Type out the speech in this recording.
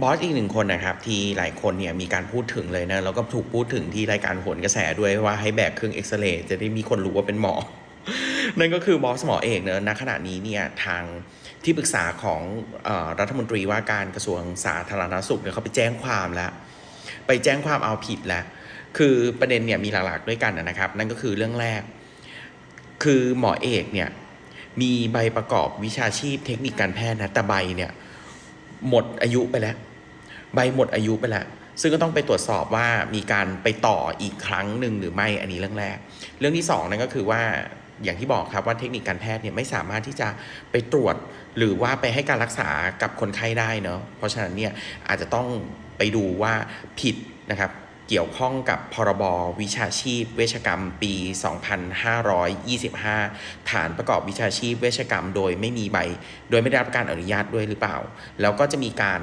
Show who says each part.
Speaker 1: บอสอีกหนึ่งคนนะครับที่หลายคนเนี่ยมีการพูดถึงเลยนะแล้วก็ถูกพูดถึงที่รายการโหนกระแสด้วยว่าให้แบกเครื่องเอ็กซเรย์จะได้มีคนรู้ว่าเป็นหมอ นั่นก็คือบอสหมอเอกเนอะณขณะนี้เนี่ยทางที่ปรึกษาของออรัฐมนตรีว่าการกระทรวงสาธารณสุขเนี่ยเขาไปแจ้งความแล้ว ไปแจ้งความเอาผิดแล้ว คือประเด็นเนี่ยมีหลักๆด้วยกันนะครับ นั่นก็คือเรื่องแรก คือหมอเอกเนี่ยมีใบประกอบวิชาชีพเทคนิคการแพทย์นะแต่ใบเนี่ย หมดอายุไปแล้ว ใบหมดอายุไปแล้ว ซึ่งก็ต้องไปตรวจสอบว่ามีการไปต่ออีกครั้งหนึ่งหรือไม่อันนี้เรื่องแรก เรื่องที่สองนั่นก็คือว่าอย่างที่บอกครับว่าเทคนิคการแพทย์เนี่ยไม่สามารถที่จะไปตรวจหรือว่าไปให้การรักษากับคนไข้ได้เนาะเพราะฉะนั้นเนี่ยอาจจะต้องไปดูว่าผิดนะครับ เกี่ยวข้องกับพรบวิชาชีพ เวชกรรมปี 2525 ฐานประกอบวิชาชีพเวชกรรม โดยไม่มีใบ โดยไม่ได้รับการอนุญาตด้วยหรือเปล่า แล้วก็จะมีการ